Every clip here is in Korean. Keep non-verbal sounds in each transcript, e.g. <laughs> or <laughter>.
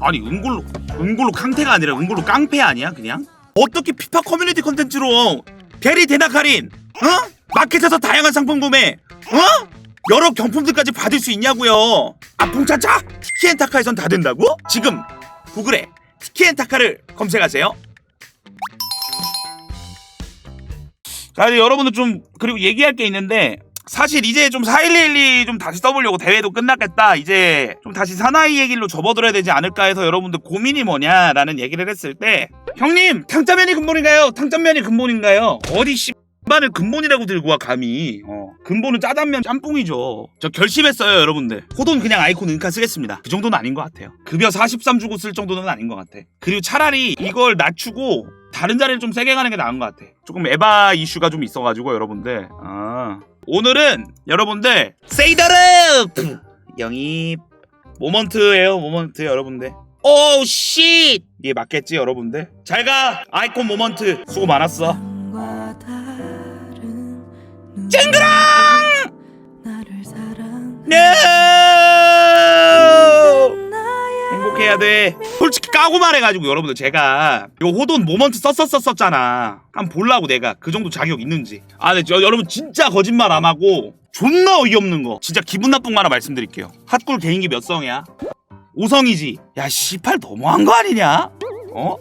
아니 은골로 은골로 캉테가 아니라 은골로 깡패 아니야 그냥? 어떻게 피파 커뮤니티 컨텐츠로 대리 대낙할인 어? 마켓에서 다양한 상품 구매 어? 여러 경품들까지 받을 수 있냐고요 아풍차차 티키엔타카에선 다 된다고? 지금 구글에 티키엔타카를 검색하세요 자 이제 여러분들 좀 그리고 얘기할 게 있는데 사실 이제 좀 4112 좀 다시 써보려고 대회도 끝났겠다 이제 좀 다시 사나이의 길로 접어들어야 되지 않을까 해서 여러분들 고민이 뭐냐라는 얘기를 했을 때 형님 탕짜면이 근본인가요? 탕짜면이 근본인가요? 어디 씨발을 근본이라고 들고 와 감히 어. 근본은 짜장면 짬뽕이죠 저 결심했어요 여러분들 호돈 그냥 아이콘 은카 쓰겠습니다 그 정도는 아닌 것 같아요 급여 43 주고 쓸 정도는 아닌 것 같아 그리고 차라리 이걸 낮추고 다른 자리를 좀 세게 가는 게 나은 것 같아. 조금 에바 이슈가 좀 있어가지고 여러분들. 아. 오늘은 여러분들 세이더르 영입 모먼트예요 모먼트 여러분들. 오 씨. 이게 맞겠지 여러분들. 잘가 아이콘 모먼트 수고 많았어. 쨍그랑 no! 행복해야 돼. 솔직히 까고 말해가지고 여러분들 제가 이거 호돈 모먼트 썼었었잖아. 한번 볼라고 내가 그 정도 자격 있는지. 아, 네, 저, 여러분 진짜 거짓말 안 하고 존나 어이없는 거. 진짜 기분 나쁜 거 하나 말씀드릴게요. 핫꿀 개인기 몇 성이야? 5성이지. 야, 씨팔 너무한 거 아니냐? 어?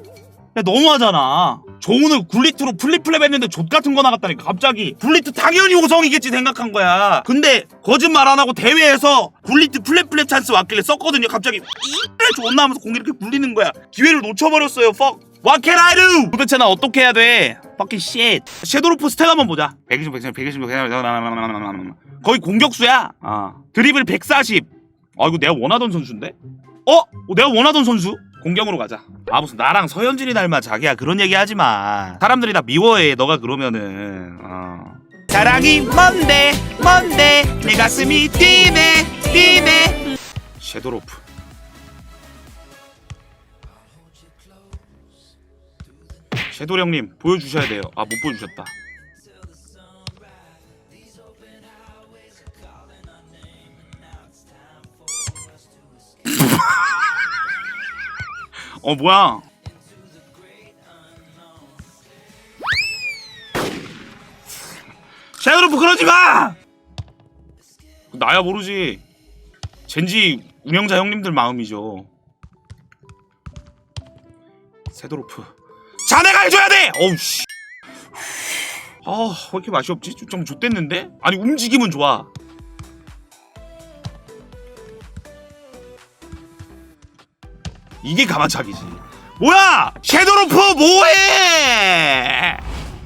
야, 너무하잖아. 저 오늘 굴리트로 플립플랩 했는데 족 같은 거 나갔다니까 갑자기 굴리트 당연히 5성이겠지 생각한 거야 근데 거짓말 안 하고 대회에서 굴리트 플랩플랩 찬스 왔길래 썼거든요 갑자기 이래 존나 하면서 공이 이렇게 굴리는 거야 기회를 놓쳐버렸어요 퍽 What can I do? 도대체 나 어떻게 해야 돼? Fucking shit 섀도우로프 스탯 한번 보자 120, 120, 120, 120 거의 공격수야 아. 드리블 140 아 이거 내가 원하던 선수인데? 어? 어, 내가 원하던 선수? 공경으로 가자. 아 무슨 나랑 서현진이 닮아 자기야 그런 얘기 하지 마. 사람들이 다 미워해 너가 그러면은. 어. 사랑이 뭔데 뭔데 내 가슴이 뛰네 뛰네. 섀도로프. 섀도우 형님 보여주셔야 돼요. 아 못 보여주셨다. 어 뭐야? 샤이로프 그러지 마! 나야 모르지. 젠지 운영자 형님들 마음이죠. 세도로프. 자네가 해줘야 돼! 어우 씨. 아, 왜 이렇게 맛이 없지? 좀, 좀 좆됐는데? 아니 움직임은 좋아. 이게 가마차기지. 뭐야! 섀도로프 뭐해!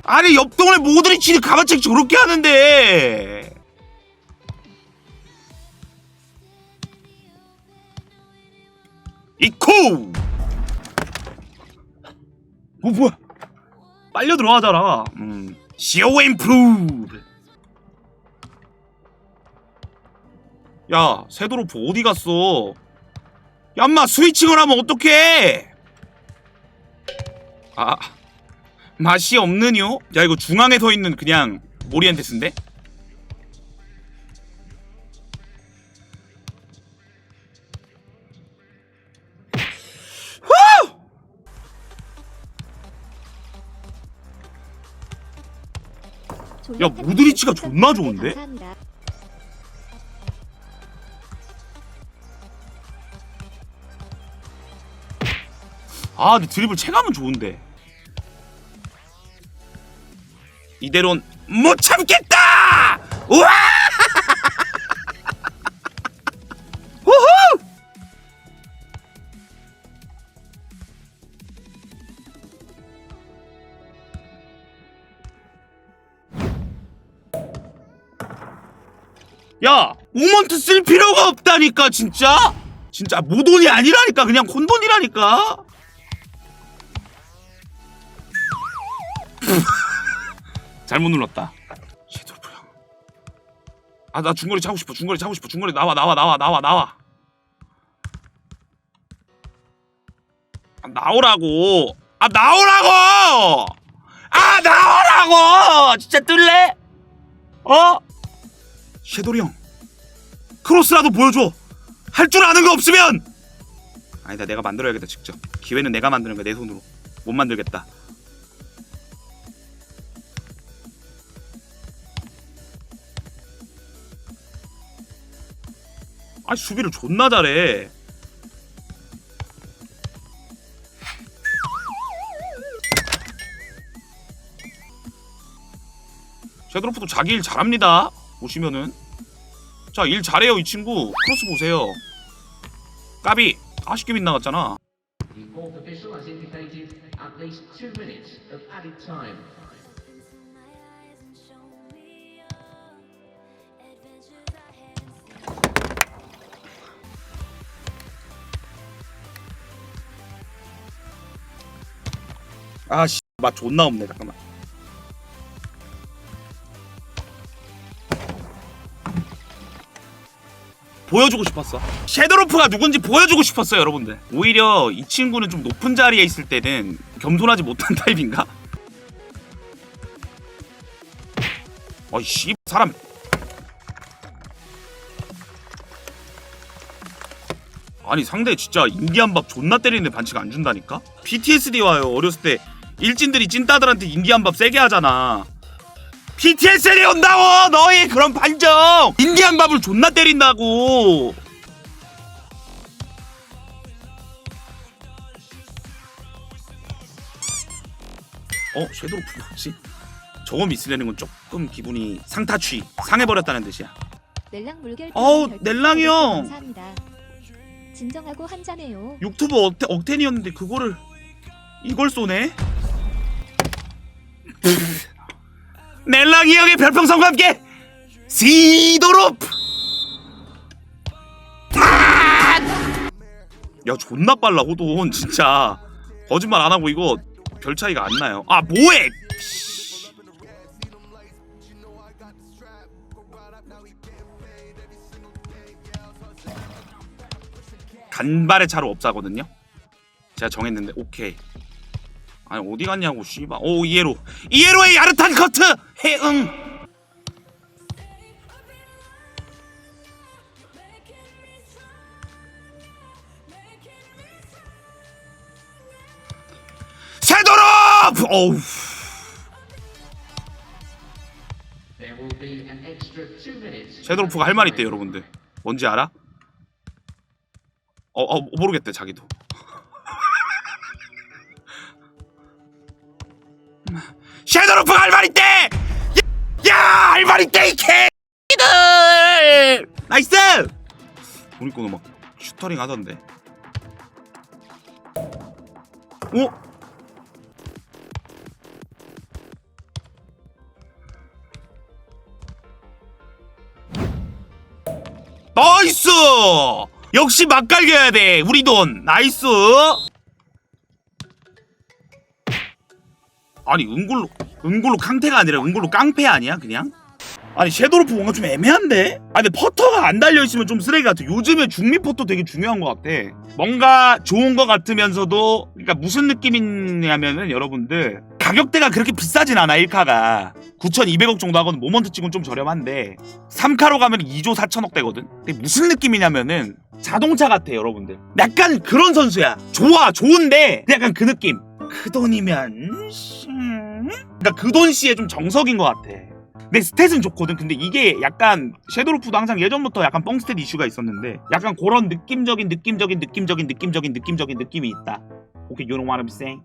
아니 옆 동네 모드리치는 가마차기 저렇게 하는데. 이코! 뭐 뭐야? 빨려 들어가잖아. 음. 시오 임프루브. 야, 세도로프 어디 갔어? 야, 엄마 스위칭을 하면 어떡해? 아, 맛이 없느뇨? 야, 이거 중앙에 서 있는 그냥 모리엔테스인데? 후! 야, 모드리치가 존나 좋은데? 아, 근데 드리블 체감은 좋은데. 이대로는 못 참겠다! 우와! <laughs> 우후! 야, 오먼트 쓸 필요가 없다니까, 진짜? 진짜 모돈이 아니라니까, 그냥 콘돈이라니까? 잘못 눌렀다. 섀도우프 형. 아, 나 중거리 차고 싶어. 중거리 차고 싶어. 중거리 나와, 나와, 나와, 나와, 나와. 아, 나오라고. 아, 나오라고! 아, 나오라고! 진짜 뜰래? 어? 섀도우 형. 크로스라도 보여줘. 할 줄 아는 거 없으면! 아니다 내가 만들어야겠다 직접 기회는 내가 만드는 거야 내 손으로 못 만들겠다 아 수비를 존나 잘해. 셰드로프도 자기 일 잘합니다. 보시면은. 자 일 잘해요 이 친구. 크로스 보세요. 까비. 아쉽게 빗나갔잖아 아 씨 맛 존나 없네 잠깐만. 보여주고 싶었어. 섀도로프가 누군지 보여주고 싶었어요 여러분들. 오히려 이 친구는 좀 높은 자리에 있을 때는 겸손하지 못한 <laughs> 타입인가? 어이씨 사람. 아니 상대 진짜 인디안 밥 존나 때리는데 반칙 안 준다니까? PTSD 와요 어렸을 때 일진들이 찐따들한테 인디안 밥 세게 하잖아 PTSD 온다고 너희 그런 반정 인디안 밥을 존나 때린다고 어? 섀도우 뭐지? 저거 미스내는 건 조금 기분이 상타취 상해버렸다는 뜻이야 넬랑 물결 어우, 넬랑이 형. 감사합니다. 진정하고 한잔해요. 유튜브 억텐, 억텐이었는데 그거를 이걸 쏘네? 넬랑이 형의 별풍선과 함께 시도롭! 야 존나 빨라 호돈 진짜. 거짓말 안 하고 이거 별 차이가 안 나요. 아 뭐해! 간발의 차로 업사거든요? 제가 정했는데 오케이 아니 어디 갔냐고 씨발. 오 이에로. 이에로의 야릇한 커트! 해응! 세도롭! 어우. 섀도로프가 할 말 있대 여러분들. 뭔지 알아? 어, 어 모르겠대 자기도 섀도로프가 할말 있대 야할 말 있대 이 개들 나이스 우리 거는 막 슈터링 하던데 오 나이스! 역시 맛깔겨야 돼. 우리 돈. 나이스. 아니 은골로 은골로 캉테가 아니라 은골로 깡패 아니야 그냥? 아니 섀도로프 뭔가 좀 애매한데? 아니 근데 퍼터가 안 달려있으면 좀 쓰레기 같아. 요즘에 중미 퍼터 되게 중요한 것 같아. 뭔가 좋은 것 같으면서도 그러니까 무슨 느낌이냐면은 여러분들 가격대가 그렇게 비싸진 않아 1카가. 9,200억 정도 하거든. 모먼트 찍은 좀 저렴한데. 3카로 가면 2조 4천억 되거든. 근데 무슨 느낌이냐면은 자동차 같아 여러분들. 약간 그런 선수야. 좋아 좋은데 약간 그 느낌 그 돈이면 씨. 그러니까 그 돈 씨의 좀 정석인 것 같아 내 스탯은 좋거든 근데 이게 약간 섀도로프도 항상 예전부터 약간 뻥 스탯 이슈가 있었는데 약간 그런 느낌적인 느낌적인 느낌적인 느낌적인 느낌적인 느낌이 있다 오케이 you I'm saying?